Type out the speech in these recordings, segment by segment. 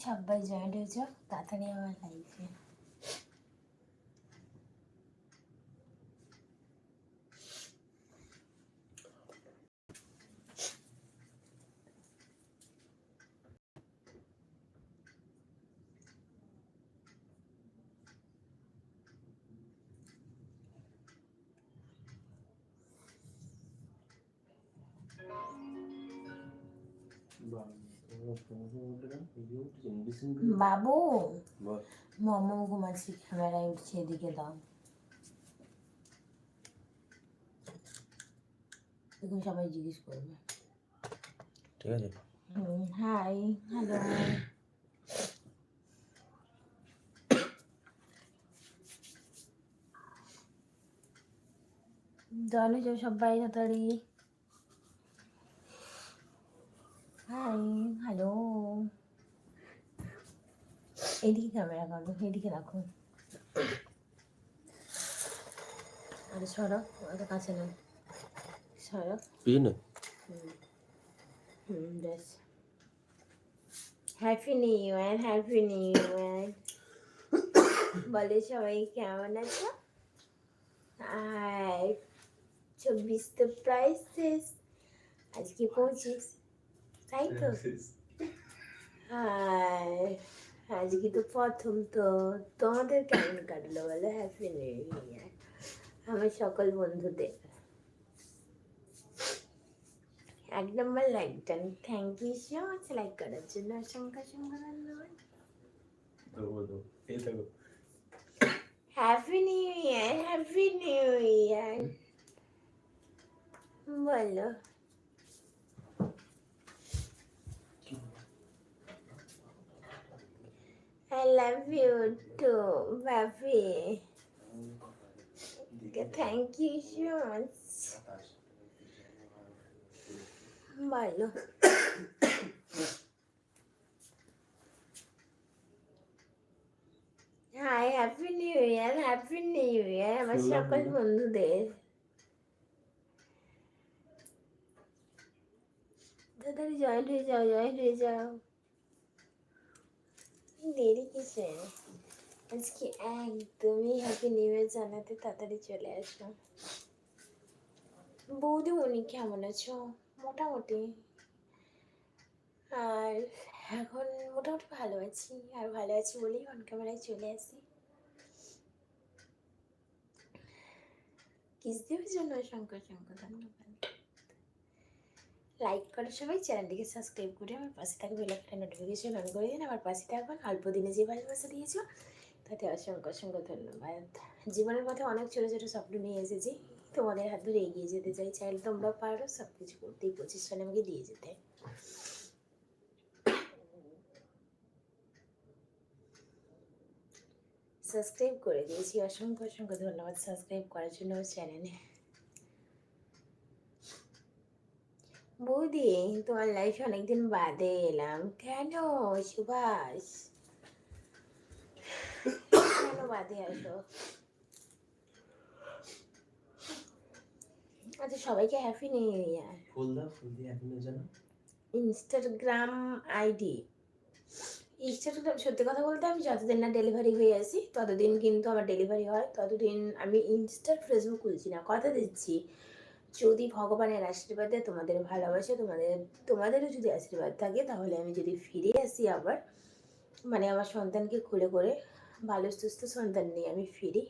সবাই জয়েন্ট হয়েছ তাড়াতাড়ি আমার লাইফে বাবু? মোমো ঘুমাচ্ছি ক্যামেরায় উঠছে এদিকে দাও। দেখুন সবাই জিজ্ঞেস করবে। ঠিক আছে। Hi hello. জল সবাই তাড়াতাড়ি। Hi hello. এদিকে ক্যামেরা করো এদিকে রাখো। আরে সরক অত কাছে না সরক পিনে? হুম বেশ। Happy new year happy new year বলে সবাই কেমন আছো? আর চব্বিশ তো প্রায় শেষ। আজকে পঁচিশ তাই তো? আর আজকে তো প্রথম তো তোমাদের কেমন কাটলো বলো? হ্যাপি নিউ ইয়ার আমার সকল বন্ধুদের এক number like done thank you so much like করার জন্য অসংখ্য অসংখ্য ধন্যবাদ। Happy new year happy new year বলো। I love you too, Baby. Thank you so much. বলো hi happy new year happy new year আমার সকল বন্ধুদের তাড়াতাড়ি জয়েন্ট হয়ে যাও জয়েন্ট হয়ে যাও দেরি কিসে আজকে একদমই হ্যাপি নিউ ইয়ার জানাতে তাড়াতাড়ি চলে আসো। বৌদি, উনি কেমন আছো? মোটামুটি। আর এখন মোটামুটি ভালো আছি। আর ভালো আছি বলেই অন ক্যামেরায় চলে আসি। কিস দেওয়ার জন্য অসংখ্য অসংখ্য ধন্যবাদ। লাইক করো সবাই চ্যানেলটিকে সাবস্ক্রাইব করে আমার পাশে থাকা বেলাটা নোটিফিকেশন অন করে দিন আমার পাশে থাকবেন অল্প দিনে যে ভালোবাসা দিয়েছ, তাতে অসংখ্য অসংখ্য ধন্যবাদ। জীবনের পথে অনেক ছোটো ছোটো স্বপ্ন নিয়ে এসেছি, তোমাদের হাত ধরে এগিয়ে যেতে চাই, চাইলে তোমরা পারো সব কিছু করতে এই পঁচিশ সালে আমাকে দিয়ে যেতে। সাবস্ক্রাইব করে দিয়েছি, অসংখ্য অসংখ্য ধন্যবাদ সাবস্ক্রাইব করার জন্য চ্যানেলে বৌদি তোমার লাইফে অনেকদিন বাদে এলাম কেন সুভাষ কেন বাদে আসো আচ্ছা সবাইকে হ্যাপি নিউ ইয়ার ফুল দাও ফুল দিয়ে এখন জানো ইনস্টাগ্রাম আইডি ইনস্টাগ্রাম সত্যি কথা বলতে আমি যতদিন না ডেলিভারি হয়ে আসি ততদিন কিন্তু আমার ডেলিভারি হয় ততদিন আমি ইনস্টার ফেসবুক খুলছি না কথা দিচ্ছি যদি ভগবানের আশীর্বাদে তোমাদের ভালোবাসে, তোমাদের, তোমাদেরও যদি আশীর্বাদ থাকে, তাহলে আমি যদি ফিরে আসি আবার মানে আমার সন্তানকে খুলে করে, ভালো সুস্থ সন্তান নিয়ে আমি ফিরি।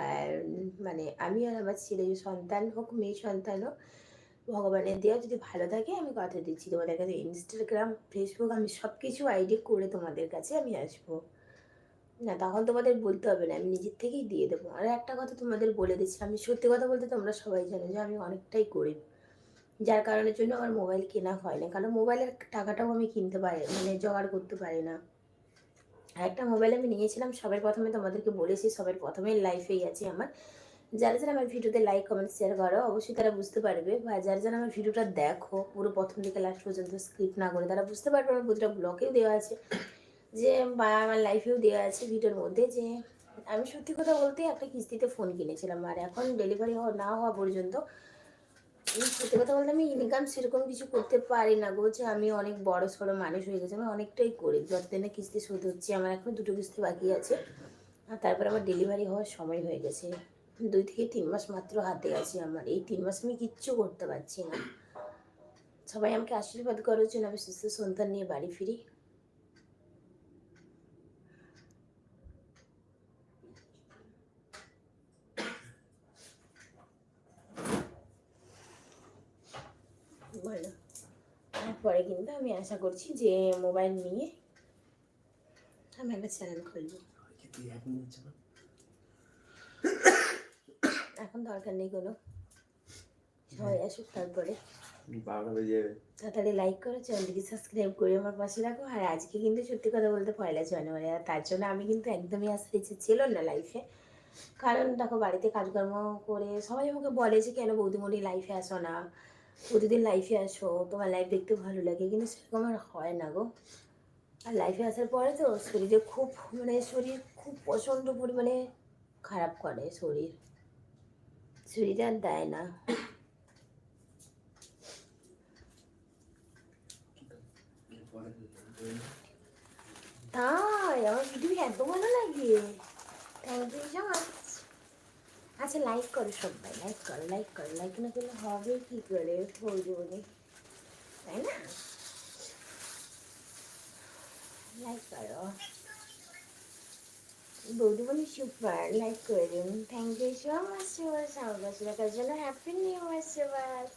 আর মানে আমি আর আমার ছেলে সন্তান হোক, মেয়ে সন্তান হোক, ভগবানের দেওয়া যদি ভালো থাকে, আমি কথা দিচ্ছি তোমাদের কাছে। ইনস্টাগ্রাম ফেসবুক আমি সব কিছু আইডি করে তোমাদের কাছে আমি আসব। না তখন তোমাদের বলতে হবে না, আমি নিজের থেকেই দিয়ে দেবো। আর একটা কথা তোমাদের বলে দিচ্ছি আমি সত্যি কথা বলতে তোমরা সবাই জানো যে আমি অনেকটাই গরিব। যার কারণের জন্য আমার মোবাইল কেনা হয় না, কারণ মোবাইলের টাকাটাও আমি কিনতে পারি মানে জোগাড় করতে পারি না। একটা মোবাইল আমি নিয়েছিলাম, সবার প্রথমে তোমাদেরকে বলেছি, সবার প্রথমে লাইফেই আছে আমার। যারা যারা আমার ভিডিওতে লাইক কমেন্ট শেয়ার করো, অবশ্যই তারা বুঝতে পারবে। বা যারা যারা আমার ভিডিওটা দেখো, পুরো প্রথম থেকে লাস্ট পর্যন্ত স্ক্রিপ্ট না করে, তারা বুঝতে পারবে আমার প্রতিটা ব্লকেও দেওয়া আছে। যে বা আমার লাইফেও দেওয়া আছে ভিডিওর মধ্যে যে আমি সত্যি কথা বলতে একটা কিস্তিতে ফোন কিনেছিলাম আর এখন ডেলিভারি হওয়া, না হওয়া পর্যন্ত সত্যি কথা বলতে আমি ইনকাম সেরকম কিছু করতে পারি না যে আমি অনেক বড় সড়ো মানুষ হয়ে গেছি, আমি অনেকটাই করি যতদিনে কিস্তি শোধ হচ্ছে, আমার এখন দুটো কিস্তি বাকি আছে আর তারপর আমার ডেলিভারি হওয়ার সময় হয়ে গেছে। দুই থেকে তিন মাস মাত্র হাতে আছে আমার, এই তিন মাস আমি কিচ্ছু করতে পারছি না। সবাই আমাকে আশীর্বাদ করার জন্য আমি সুস্থ সন্তান নিয়ে বাড়ি ফিরি বলো তারপরে কিন্তু আমি আশা করছি যে মোবাইল নিয়ে আমি একটা চ্যানেল খুলবো। এখন দরকার নেই কোনো। সবাই আসুক তারপরে। তাড়াতাড়ি লাইক করো চ্যানেলটিকে সাবস্ক্রাইব করে আমার পাশে রাখো। আর আজকে কিন্তু সত্যি কথা বলতে পয়লা জানুয়ারি আর তার জন্য আমি কিন্তু একদমই আসার ইচ্ছে ছিল না লাইফে কারণ দেখো বাড়িতে কাজকর্ম করে সবাই আমাকে বলে যে কেন বৌদিমণি লাইফে আসো না? প্রতিদিন লাইফে আসো, তোমার লাইফ দেখতে ভালো লাগে, কিন্তু সেরকম আর হয় না গো। আর লাইফে আসার পরে তো শরীরে খুব মানে শরীর খুব প্রচণ্ড পরিমাণে খারাপ করে শরীর। শরীর আর দেয় না। তাই, আমার ভিডিও এত ভালো লাগে। থ্যাংক ইউ সো মাচ আচ্ছা লাইক করো সবাই লাইক করো লাইক করো। লাইক না করলে হবে কি করে? বলব বলে তাই না? লাইক করো। বৌদি বলি সুপার লাইক করে দিন। Thank you so much Subhash আমার পাশে রাখার জন্য হ্যাপি নিউ ইয়ার সুভাষ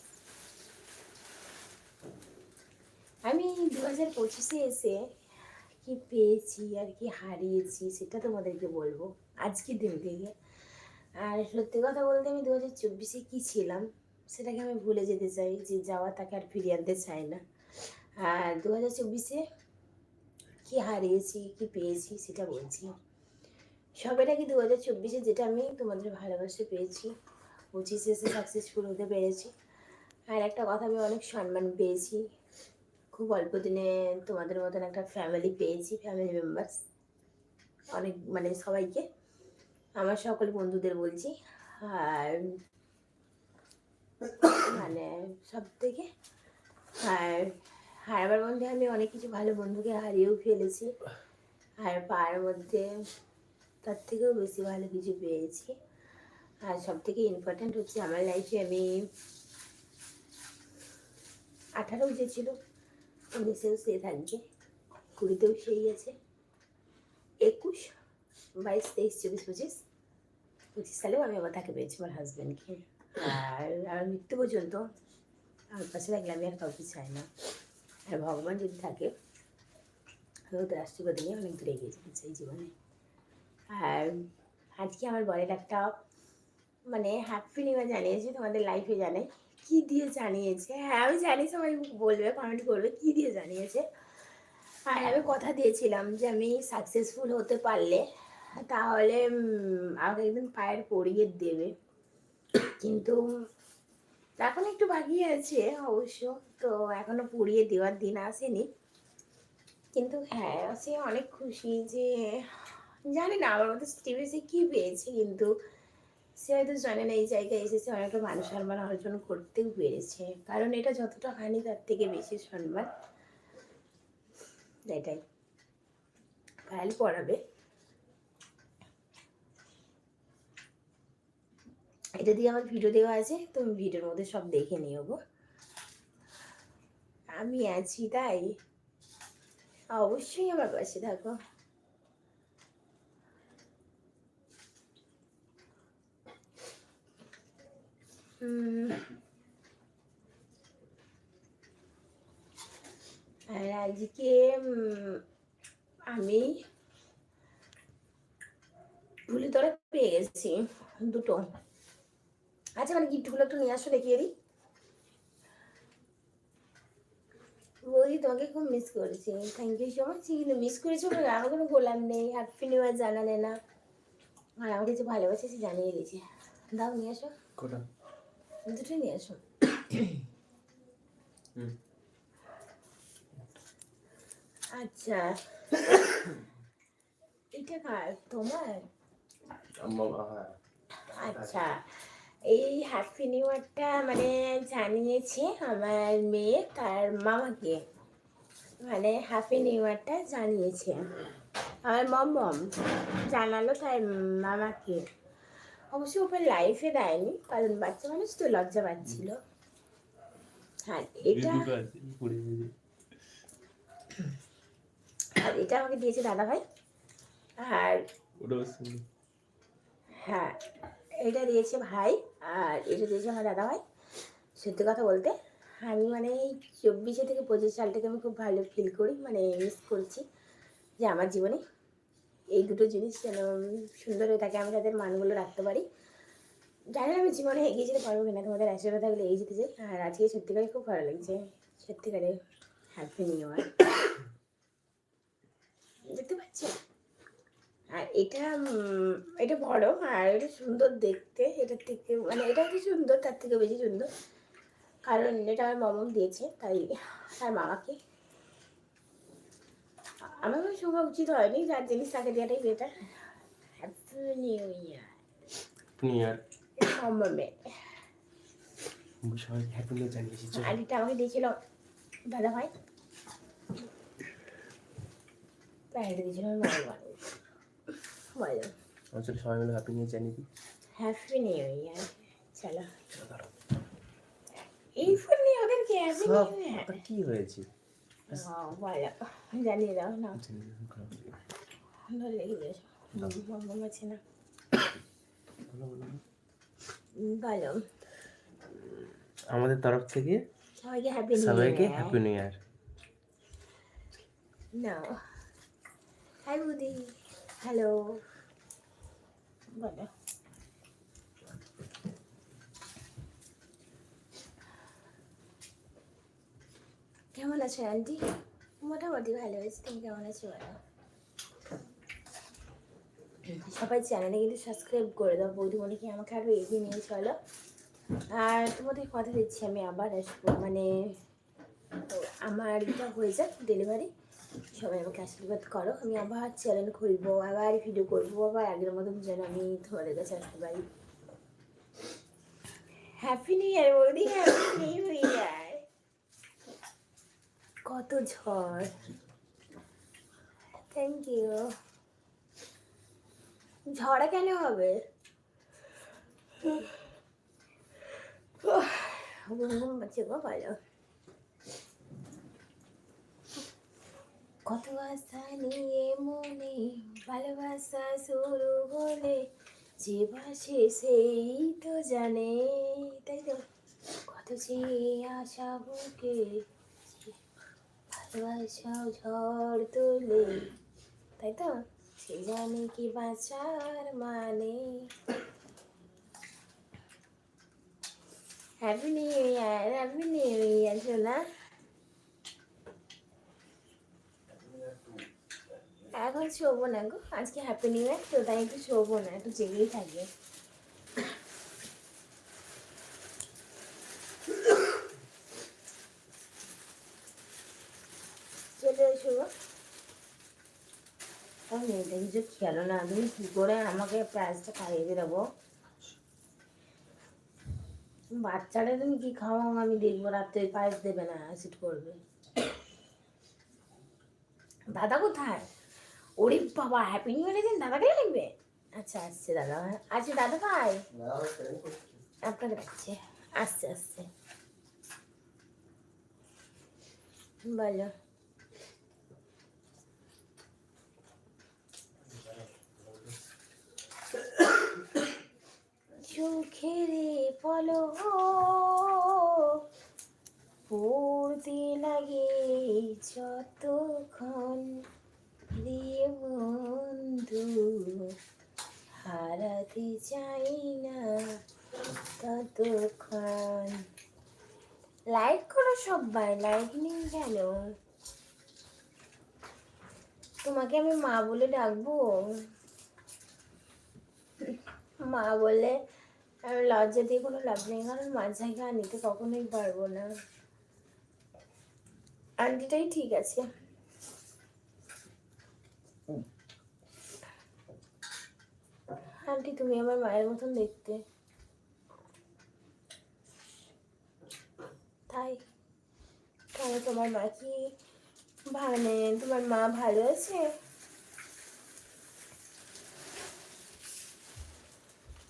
আমি দু হাজার পঁচিশে এসে কি পেয়েছি আর কি হারিয়েছি, সেটা তোমাদেরকে বলব। আজকের দিন থেকে। আর সত্যি কথা বলতে আমি দু হাজার চব্বিশে কী ছিলাম, সেটাকে আমি ভুলে যেতে চাই যে যাওয়া তাকে আর ফিরিয়ে আনতে চাই না। আর দু হাজার চব্বিশে কী হারিয়েছি, কী পেয়েছি সেটা বলছি। সবেটা কি দু হাজার চব্বিশে যেটা আমি তোমাদের ভালোবাসে পেয়েছি, পঁচিশে এসে সাকসেসফুল হতে পেরেছি। আর একটা কথা, আমি অনেক সম্মান পেয়েছি। খুব অল্প দিনে তোমাদের মতন একটা ফ্যামিলি পেয়েছি ফ্যামিলি মেম্বার্স অনেক মানে সবাইকে। আমার সকল বন্ধুদের বলছি, আর মানে সব থেকে আর হারাবার মধ্যে আমি অনেক কিছু ভালো বন্ধুকে হারিয়েও ফেলেছি, আর পাওয়ার মধ্যে তার থেকেও বেশি ভালো কিছু পেয়েছি, আর সব থেকে ইম্পর্ট্যান্ট হচ্ছে আমার লাইফে আমি আঠারো যে ছিল উনিশেও সে থাকবে, কুড়িতেও সেই আছে, একুশ, বাইশ, তেইশ, চব্বিশ, পঁচিশ পঁচিশ সালেও আমি আবার তাকে পেয়েছি আমার হাজব্যান্ডকে আর আমার মৃত্যু পর্যন্ত আমার পাশে থাকলে আমি আর কাউকে চাই না। আর ভগবান যদি থাকে, আমি ওদের আশীর্বাদ নিয়ে অনেক দূরে এগিয়ে যেতে চাই জীবনে। আর আজকে আমার বরের একটা মানে হ্যাপি নিউ জানিয়েছি, তোমাদের লাইফে জানে কি দিয়ে জানিয়েছে? হ্যাঁ আমি জানি সবাই বলবে কমেন্ট করবে, কি দিয়ে জানিয়েছে? আর আমি কথা দিয়েছিলাম যে আমি সাকসেসফুল হতে পারলে তাহলে আমাকে একদিন পায়ের পরিয়ে দেবে। কিন্তু, এখন একটু বাকি আছে অবশ্য। তো এখনও পরিয়ে দেওয়ার দিন আসেনি। কিন্তু হ্যাঁ সে অনেক খুশি যে জানি না আমার মতো টিভিতে কি পেয়েছে, কিন্তু সে হয়তো জানে না এই জায়গায় এসেছে, অনেকটা মান সম্মান অর্জন করতেও পেরেছে। কারণ এটা যতটা হানি তার থেকে বেশি সম্মান। এটাই। কাল পড়াবে। এটা দিয়ে আমার ভিডিও দেওয়া আছে তুমি ভিডিওর মধ্যে সব দেখে নিও গো আমি আছি তাই। অবশ্যই আমার পাশে থাকো। আর আজকে আমি ভুলে ধরে পেয়ে গেছি, দুটো। আচ্ছা মানে গিফটগুলো একটু নিয়ে আসো দেখিয়ে দিই। বৌদি তোমাকে খুব মিস করেছি। থ্যাংক ইউ সো মাচ কিন্তু মিস করেছ বলে আমার কোনো গোলাম নেই হ্যাপি নিউ ইয়ার জানালে না। আর আমাকে যে ভালোবাসে সে জানিয়ে দিয়েছে। দাও নিয়ে আসো। কোটা দুটোই নিয়ে আসো। আচ্ছা। এটা কার? তোমার? হ্যাঁ। আচ্ছা। এই হ্যাপি নিউ ইয়ারটা মানে জানিয়েছে আমার মেয়ে তার মামাকে। মানে হ্যাপি নিউ ইয়ারটা জানিয়েছে। আমার মম জানালো তার মামাকে। অবশ্য ওপর লাইফে দেয়নি কারণ বাচ্চা মানুষ তো লজ্জা পাচ্ছিল। হ্যাঁ এটা আর এটা আমাকে দিয়েছে দাদা ভাই আর হ্যাঁ এটা দিয়েছে ভাই, আর এটা দিয়েছে আমার দাদা ভাই সত্যি কথা বলতে, আমি মানে এই চব্বিশে থেকে পঁচিশ সালটাকে আমি খুব ভালো ফিল করি মানে মিস করছি যে আমার জীবনে এই দুটো জিনিস যেন সুন্দর হয়ে থাকে, আমি তাদের মানগুলো রাখতে পারি। জানি আমি জীবনে এগিয়ে যেতে পারব কিনা, তোমাদের আশীর্বাদ থাকলে এগিয়ে যেতে চাই আর আজকে সত্যিকারে খুব ভালো লাগছে, সত্যিকারে হ্যাপি নিউ ইয়ার দেখতে পাচ্ছ আর এটা এটা বড় আর এটা সুন্দর দেখতে। এটার থেকে মানে এটা কি সুন্দর? তার থেকে বেশি সুন্দর। কারণ এটা আমার মামম দিয়েছে তাই তার মামাকে। আমার মনে শোভা উচিত হয়নি যার জিনিস তাকে দেওয়াটাই বেটার হ্যাপি নিউ ইয়ার আর মামামে। সবাই হ্যাপি নিয়ে জানিয়েছি আর এটা আমাকে দিয়েছিল দাদা ভাই দিয়েছিল আমার মামা বলো চলো সবাই মিলে হ্যাপি নিয়ে জানিয়ে দিই। হ্যাপি নিউ ইয়ার চলো। এই ফোন নিয়ে ওদেরকে হ্যাপি নিউ ইয়ার কি হয়েছে? বলো জানিয়ে দাও না। বলো, বলো। আমাদের তরফ থেকে সবাইকে happy new year happy new year না। Hi buddy. হ্যালো। বলো। কেমন আছো আন্টি? মোটামুটি ভালো আছি তুমি কেমন আছো বলো? সবাই চ্যানেলে কিন্তু সাবস্ক্রাইব করে দাও বৌদিমণিকে আমাকে আরও এগিয়ে নিয়ে চলো? আর তোমাদের কথা দিচ্ছি আমি আবার আসব মানে আমার এটা হয়ে যাক ডেলিভারি সবাই আমাকে আশীর্বাদ করো। আমি আবার চ্যানেল খুলবো, আবার ভিডিও করব, আবার আগের মতন যেন আমি তোমাদের কাছে আসতে পারি। হ্যাপি নিউ ইয়ার বৌদি হ্যাপি নিউ ইয়ার কত ঝড়। থ্যাংক ইউ ঝড়া কেন হবে? ঘুম ঘুম পাচ্ছে গো, ভালো। কত আশা নিয়ে মনে ভালোবাসা শুরু হলে যে বাসে সেই তো জানে, তাই তো? কত যে আশা বুকে ভালোবাসাও ঝড় তোলে, তাই তো? সে জানে কি বাঁচার মানে। Happy new year happy new year শোনা এখন শোবো না গো। আজকে হ্যাপি নিউ ইয়ার তো তাই একটু শোবো না একটু জেগেই থাকবে চলে গো। আমি কিছু খেলো না। তুমি কী করে আমাকে প্রাইসটা খাইয়ে দেবো? বাচ্চাটা তুমি কি খাওয়াও আমি দেখব রাত্রে পায়েস দেবে না অ্যাসিড করবে। দাদা কোথায়? ওরে বাবা হ্যাপি নিউ দিন, দাদাকে লাগবে? আচ্ছা আসছে দাদা। দাদা ভাই? আপনাকে ডাকছে আসছে আসছে। বলো। চোখের পলো পড়তে লাগে যতক্ষণ তোমাকে আমি মা বলে ডাকবো? মা বলে লজ্জা দিয়ে কোনো লাভ নেই, কারণ মার জায়গা নিতে কখনোই পারব না। আন্টিটাই ঠিক আছে। আন্টি, তুমি আমার মায়ের মতন দেখতে। তাই, তাহলে তোমার মা কি মানে তোমার মা ভালো আছে?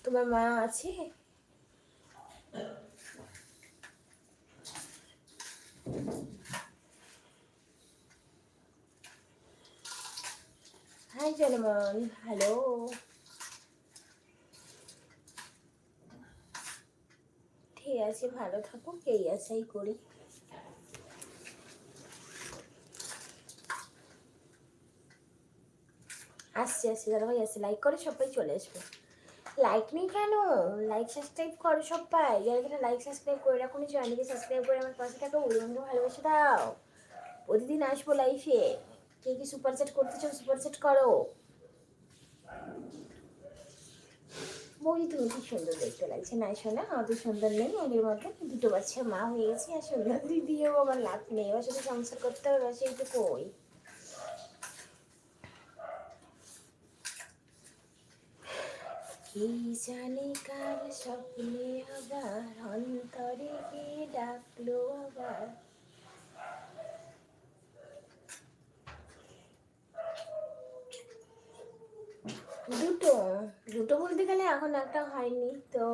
তোমার মা আছে? হাই জনমন হ্যালো ঠিক আছে, ভালো থাকো এই আশাই করি। আসছে আসছে দাদা ভাই আসছে লাইক করে সবাই চলে আসবে। লাইক নেই কেন? লাইক সাবস্ক্রাইব করো সবাই। যারা যারা লাইক সাবস্ক্রাইব করে রাখুন চ্যানেলকে সাবস্ক্রাইব করে আমার পাশে থাকো। উড়িবন্ধু ভালোবাসে দাও। প্রতিদিন আসব লাইফে কে কি সুপার সেট করতে চাও সুপার সেট করো। বৌদি, তুমি কি সুন্দর দেখতে লাগছে। না, শোনা, অত সুন্দর নেই আগের মতো। দুটো বাচ্চা মা হয়ে গেছে। আর সুন্দর দিদিও, আমার লাভ নেই। এবার শুধু সংসার করতে হবে, বাসে একটু কই কি জানি কার স্বপ্নে আবার অন্তরে কে ডাকলো আবার? দুটো দুটো বলতে গেলে এখন একটা হয়নি, তো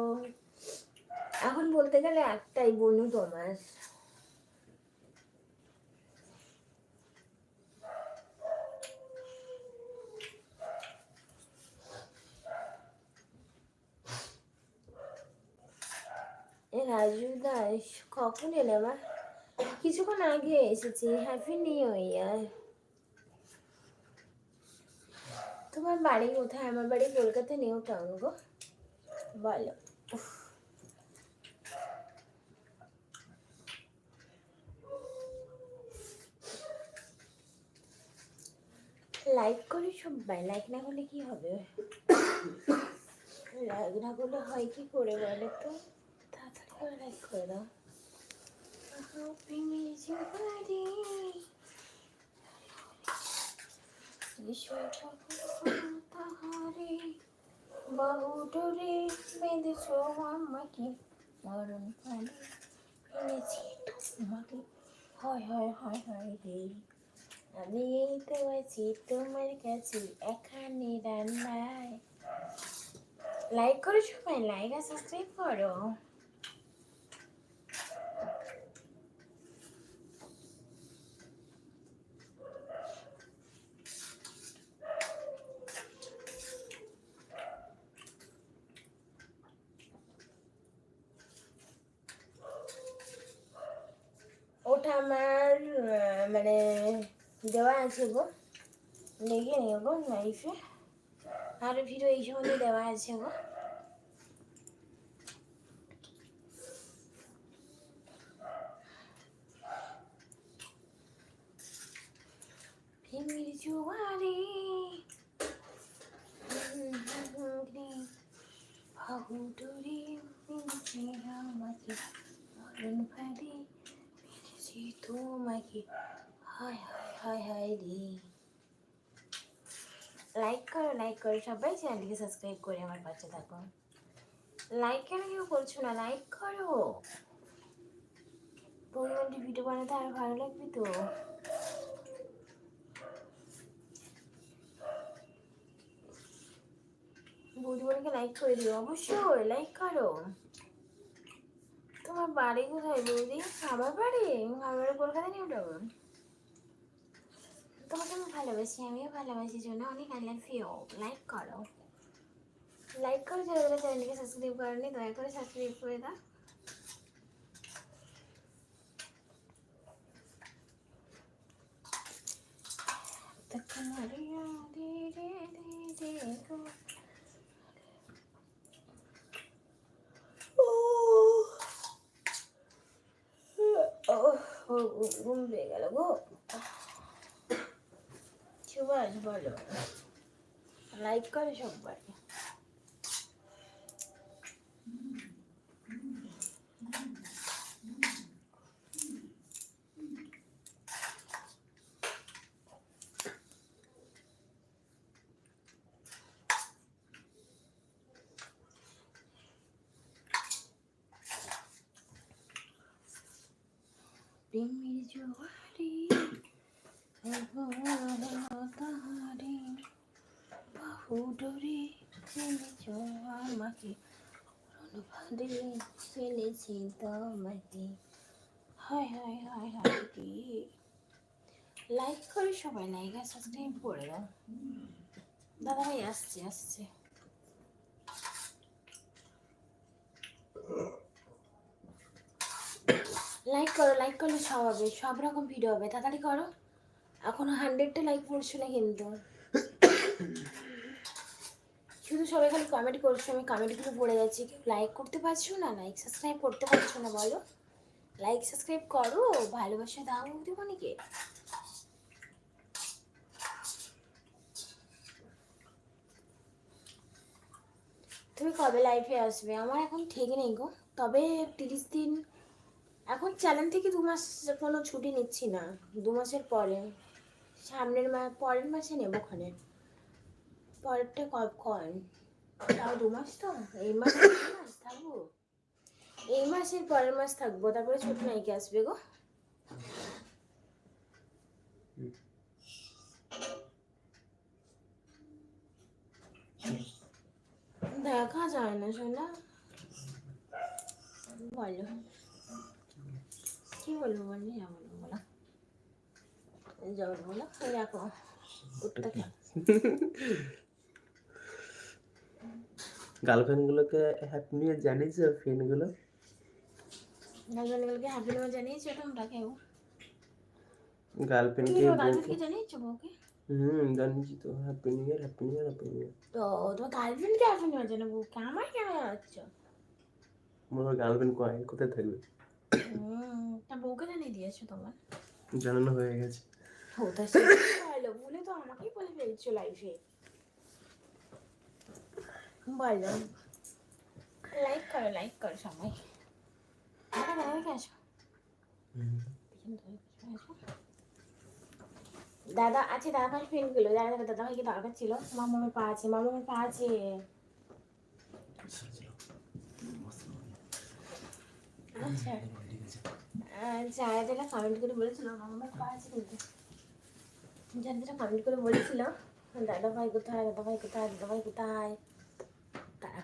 এখন বলতে গেলে একটাই বনু তোমার। এ রাজু দাস কখন এলে কিছুক্ষণ আগে এসেছি হ্যাপি নিউ ইয়ার তোমার বাড়ি কোথায়? আমার বাড়ি কলকাতা নিউ টাউন গো। বলো। লাইক করে সবাই লাইক না করলে কি হবে? লাইক না করলে হয় কি করে বলে তো? করে লাইক করে দাও Hoping is your body. ঈশ্বর তাহারে বহুদূরে বেঁধেছ আমাকে মরণ পানে ফেলেছি তোমাকে হয় হয় হয় হয় রে আমি এই তো আছি তোমার কাছে এখানে রান্নায় লাইক করো সবাই লাইক আর সাবস্ক্রাইব করো আমার মানে দেওয়া আছে গো। দেখে নিও গো লাইফে আর ভিডিও এই সময় দেওয়া আছে গো প্রেমের জোয়ারে বাহুডোরে মিলছে আমাকে মরণ ফাঁদে মেরেছি তোমাকে হায় হায় হায় হায় রে লাইক করো সবাই চ্যানেলকে সাবস্ক্রাইব করে আমার পাশে থাকো লাইক কেন কেউ করছ না লাইক করো। পরিমাণটি ভিডিও বানাতে আরও ভালো লাগবে তো? বৌদিমণিকে লাইক করে দিও, অবশ্যই লাইক করো। তোমার বাড়ি কোথায় বৌদি? খাবার বাড়ি? খাবার কলকাতা নিউ টাউন। তোমাকে আমি ভালোবাসি আমিও ভালোবাসি জন্য অনেক আই ইউ লাইক করো লাইক করো যারা যারা চ্যানেলকে সাবস্ক্রাইব করেনি দয়া করে সাবস্ক্রাইব করে দাও ঘুম পেয়ে গেল গো সুভাষ বলো লাইক করে সবাই Bring me to your body. আমাকে অনুবাদে ফেলেছি তোমাকে। হায় হায় হায় হায় রে। লাইক করে সবাই লাইক আর সাবস্ক্রাইব করে দাও। দাদা আসছে আসছে। লাইক করো লাইক করলে সব হবে, সব রকম ভিডিও হবে। তাড়াতাড়ি করো। এখন হান্ড্রেডটা লাইক পড়ছো না কিন্তু। শুধু সবাই খালি কমেন্ট করছ, আমি কমেন্টগুলো পড়ে যাচ্ছি কেউ লাইক করতে পারছ না? লাইক সাবস্ক্রাইব করতে পারছ না বলো? লাইক সাবস্ক্রাইব করো, ভালোবাসা দাও দেবনিকে। তুমি কবে লাইফে আসবে? আমার এখন ঠিক নেই গো। তবে তিরিশ দিন, এখন চ্যানেল থেকে দু মাস কোনো ছুটি নিচ্ছি না। দু মাসের পরে। সামনের মাস পরের মাসে নেব ওখানে। পরেরটা কব কন তাও দু মাস তো? এই মাস মাস থাকব? এই মাসের পরের মাস থাকব, তারপরে ছোট নাইকে আসবে গো। দেখা যায় না শোনা বলো। কি বলব বলি যা বলব বলো। যা বলব বলো, এই দেখো উত্তর গার্লফ্রেন্ড গুলোকে হ্যাপি নিয়ে জানিস ফ্রেন্ডগুলো গার্লফ্রেন্ডগুলোকে হ্যাপি জানিয়েছো তোমরা কেউ বউকে গার্লফ্রেন্ডকে জানিয়েছো বউকে? হুম তো happy new year happy new year happy new year তো তোমার গার্লফ্রেন্ডকে হ্যাপি নিউ জানো বউকে? আমার কেন জানাচ্ছ? আমার গার্লফ্রেন্ড কয়? কোথায় থাকবে? হুম তা বউকে জানিয়ে দিয়েছ তোমার? জানানো হয়ে গেছে। ও তা ভালো বলে তো আমাকেই বলে ফেলছো লাইফে বলো লাইক করো লাইক করো সবাই। দাদা পিছনে আসো। দাদা আছে ভাই ফ্রেন্ডগুলো। দাদা দাদা দাদা ভাইকে দরকার ছিল? মামামের পা আছে মামামের পা আছে। আচ্ছা। কমেন্ট করে বলেছিল মামামের পা আছে কিন্তু। যারা যারা কমেন্ট করে বলেছিল, দাদা ভাই কোথায়, দাদা ভাই কোথায়, দাদা ভাই কোথায় তারা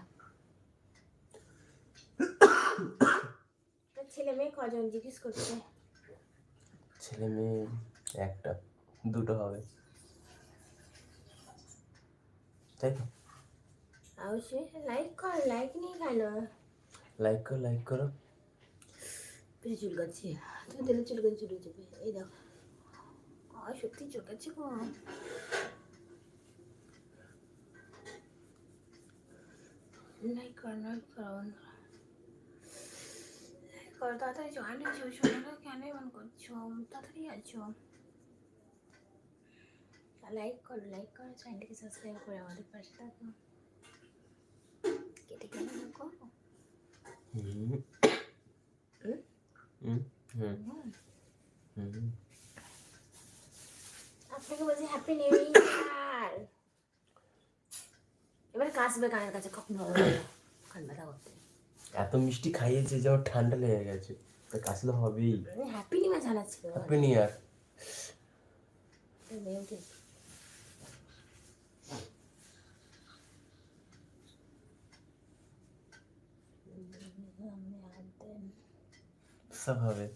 তোর ছেলে মেয়ে কজন জিজ্ঞেস করছে? ছেলে মেয়ে একটা দুটো হবে। তাই তো? অবশ্যই লাইক কর লাইক নিয়ে কেন লাইক করো লাইক করো। পেটে চুল কাচ্ছে তুমি দিলে চুল কাছে চুল যাবে এই দেখো। আর সত্যি চুল কাচ্ছে গো। লাইক কর লাইক কর। কর তাড়াতাড়ি জয়েন হয়েছো সোনাটা কেন এমন করছ তাড়াতাড়ি আছো লাইক করো লাইক করো চ্যানেলটিকে সাবস্ক্রাইব করে আমাদের পাশে থাকো কেটে কেন করো হুম হুম? হুম হুম হুম হুম আপনাকে বলছি হ্যাপি নিউ ইয়ার এবার কাশবে কানের কাছে কখন হবে কান ব্যথা করতে এত মিষ্টি খাইয়েছে যে আমার ঠান্ডা লেগে গেছে। তা কাশি তো হবেই হ্যাপি নিউ ইয়ার জানাচ্ছিল। হ্যাপি নিউ ইয়ার সব হবে।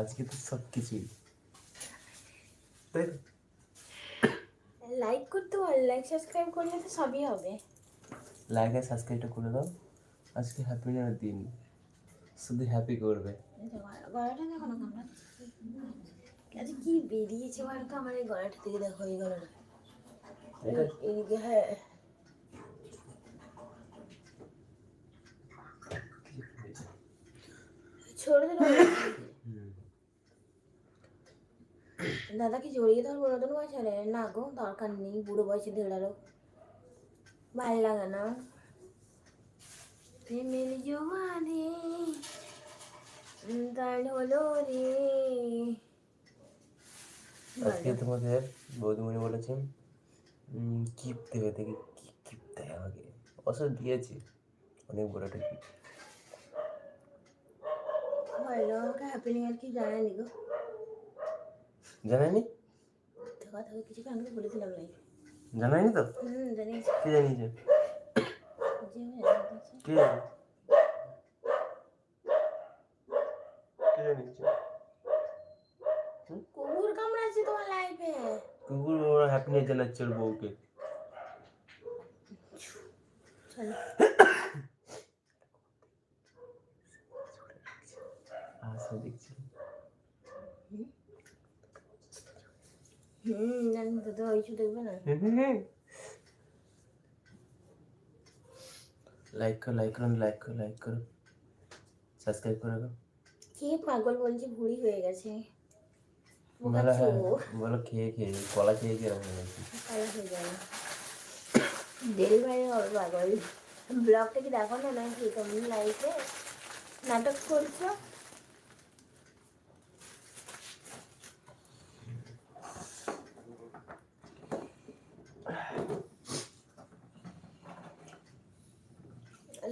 আজকে তো সব কিছুই। তাই লাইক করতে বল লাইক সাবস্ক্রাইব করলে তো সবই হবে। লাইক আর সাবস্ক্রাইবটা করে দাও। আজকে হ্যাপি নিউ দিন? শুধু হ্যাপি করবে। আচ্ছা কি বেরিয়েছে বলো তো আমার এই গলাটা থেকে দেখো এই গলাটা এদিকে হ্যাঁ। ছোড়ে দিল দাদাকে জড়িয়ে ধরবো নতুন বছরে না গো দরকার নেই বুড়ো বয়সে ধেড়ারও ভালো লাগে না। প্রেমের জোয়ারে তার হলো রে। আজকে তোমাদের বৌদিমণি বলেছেন কিপ দেবে দেখি কি কিপ দেয় আমাকে। অবশ্য দিয়েছে অনেক বড় একটা gift। বলো আমাকে হ্যাপি নিউ ইয়ার কি জানালি গো। জানায়নি? কথা কিছু আমি বলেছিলাম লাইফে জানায়নি তো? হুম জানিস কে জানিয়েছে। কে কুকুর কামড়াচ্ছে তোমার লাইফে কুকুর ওরা হ্যাপিনেস জানাচ্ছে ওর বউকে। আসো দেখছি। হুম জানি তো কিছু দেখবে না। লাইক করো লাইক করো লাইক করো লাইক করো সাবস্ক্রাইব করে দাও কে পাগল বলছে? ভুঁড়ি হয়ে গেছে। বলো হ্যাঁ খেয়ে খেয়ে কলা খেয়ে খেয়ে এরকম হয়ে গেছে হয়ে ডেলিভারি হবে পাগল। ব্লগটা কি দেখো না নাকি? তুমি লাইফে নাটক করছ?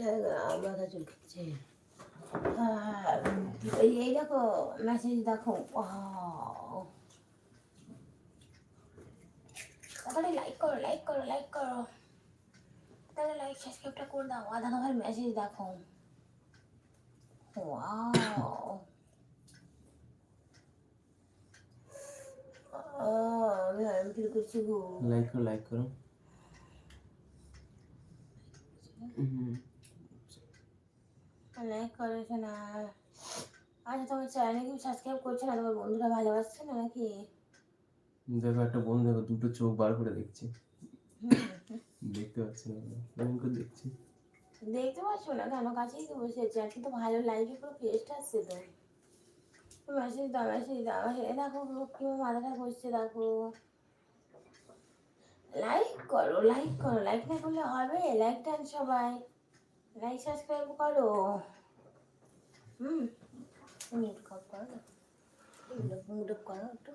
মাথা চুলকাচ্ছে আহ, এই এই দেখো মেসেজ দেখো Wow. তাহলে লাইক করো লাইক করো লাইক করো তাহলে লাইক সাবস্ক্রাইবটা করে দাও আধা তোমার মেসেজ দেখো ওয়াও আমি আরাম ফিল করছি গো লাইক করো লাইক করো হুম। লাইক করেছে না। আচ্ছা তোমার চ্যানেলে কি সাবস্ক্রাইব করছে না? তোমার বন্ধুরা ভালোবাসছে না নাকি? দেখো একটা বন্ধু দেখো দুটো চোখ বার করে দেখছি। দেখতে পাচ্ছি না কেমন করে দেখছি? দেখতে পাচ্ছ না কেন? কাছেই তো বসে আছে। আর কিন্তু ভালো লাইফে পুরো ফেস্ট আসছে তো। মেসেজ দাও মেসেজ দাও message- এই দেখো মাথাটা দেখো। লাইক করো লাইক করো। লাইক না করলে হবে? লাইক টান সবাই। লাইক সাবস্ক্রাইব করো হুম মিউট করো অফ করো একটু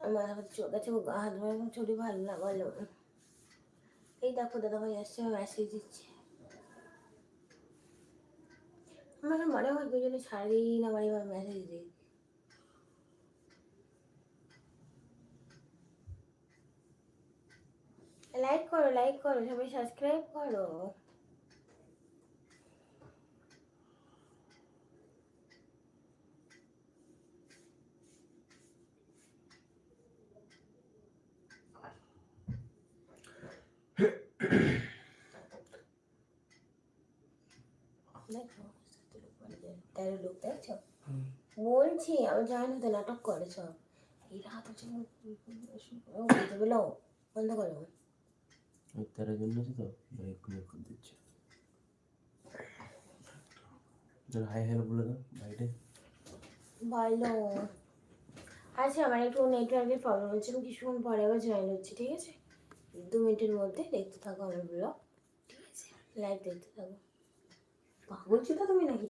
আমার চোখ হাত ধরে চুরি ভালো না বলো এই দেখো দাদা ভাই আসছে মেসেজ দিচ্ছে আমার মনে হয় দুজনে সারাদিন আমার এবার মেসেজ দিই লাইক করো লাইক করো সবাই সাবস্ক্রাইব করো দেখো তেরো লোক দেখছ বলছি আমি জানি না তো নাটক করে সব। হচ্ছে বলতে বলো বন্ধ করো। তেরো জন আছে তো? এক্ষুনি এখন দিচ্ছে। হাই হ্যালো বলে দাও বাইরে বলো। আচ্ছা আমার একটু নেটওয়ার্কের প্রবলেম হচ্ছে আমি কিছুক্ষণ পরে আবার জয়েন হচ্ছি ঠিক আছে? দু মিনিটের মধ্যে দেখতে থাকো আমার ব্লগ ঠিক আছে? লাইভ দেখতে থাকো। পাগল ছিল তুমি নাকি?